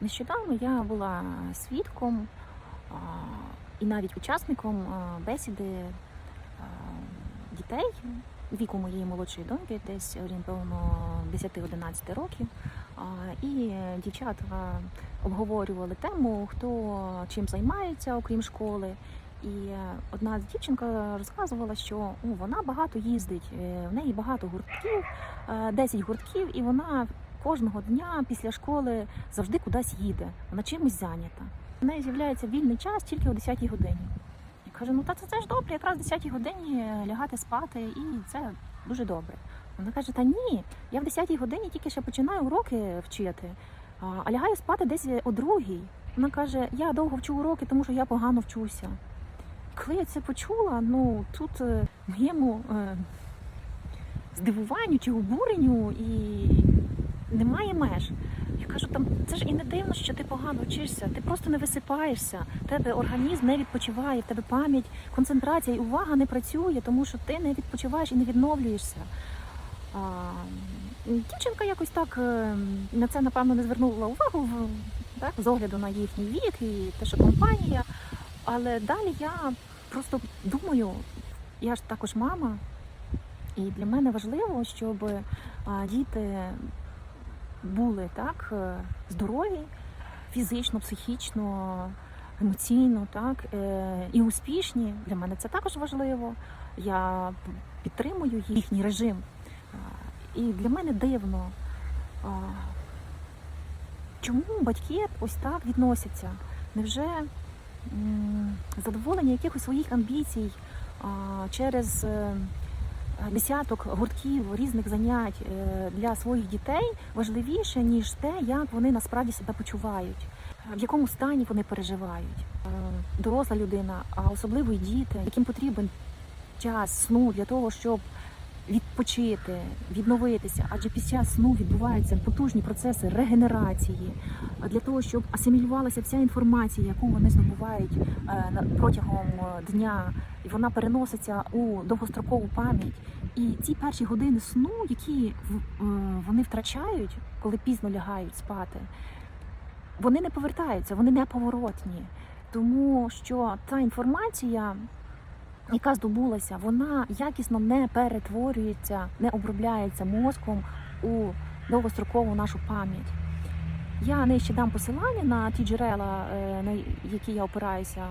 Нещодавно я була свідком і навіть учасником бесіди дітей віку моєї молодшої доньки, десь орієнтовно 10-11 років. І дівчата обговорювали тему, хто чим займається, окрім школи. І е, одна дівчинка розказувала, що о, вона багато їздить, е, в неї багато гуртків, е, 10 гуртків, і вона кожного дня після школи завжди кудись їде. Вона чимось зайнята. У неї з'являється вільний час тільки о 10-й годині. Я кажу, ну та це, це ж добре, якраз о 10-й годині лягати спати, і це дуже добре. Вона каже: Та ні, я в 10-й годині тільки ще починаю уроки вчити, а, лягаю спати десь о другій. Вона каже: Я довго вчу уроки, тому що я погано вчуся. Коли я це почула, ну тут е, моєму е, здивуванню чи обуренню і немає меж. Я кажу, там це ж і не дивно, що ти погано вчишся, ти просто не висипаєшся, в тебе організм не відпочиває, в тебе пам'ять, концентрація і увага не працює, тому що ти не відпочиваєш і не відновлюєшся. А, дівчинка якось так е, на це, напевно, не звернула увагу так, з огляду на їхній вік і те, що компанія. Але далі я просто думаю, я ж також мама, і для мене важливо, щоб діти були так е, здорові, фізично, психічно, емоційно, так е, і успішні. Для мене це також важливо. Я підтримую їхній режим. І для мене дивно, чому батьки ось так відносяться? Невже задоволення якихось своїх амбіцій через е, десяток гуртків різних занять е, для своїх дітей важливіше, ніж те, як вони насправді себе почувають, в якому стані вони переживають. Е, Доросла людина, а особливо й діти, яким потрібен час сну для того, щоб відпочити, відновитися, адже під час сну відбуваються потужні процеси регенерації, для того, щоб асимілювалася вся інформація, яку вони здобувають е, протягом е, дня, і вона переноситься у довгострокову пам'ять. І ці перші години сну, які е, вони втрачають, коли пізно лягають спати, вони не повертаються, вони неповоротні. Тому що та інформація, яка здобулася, вона якісно не перетворюється, не обробляється мозком у довгострокову нашу пам'ять. Я нижче дам посилання на ті джерела, е, на які я опираюся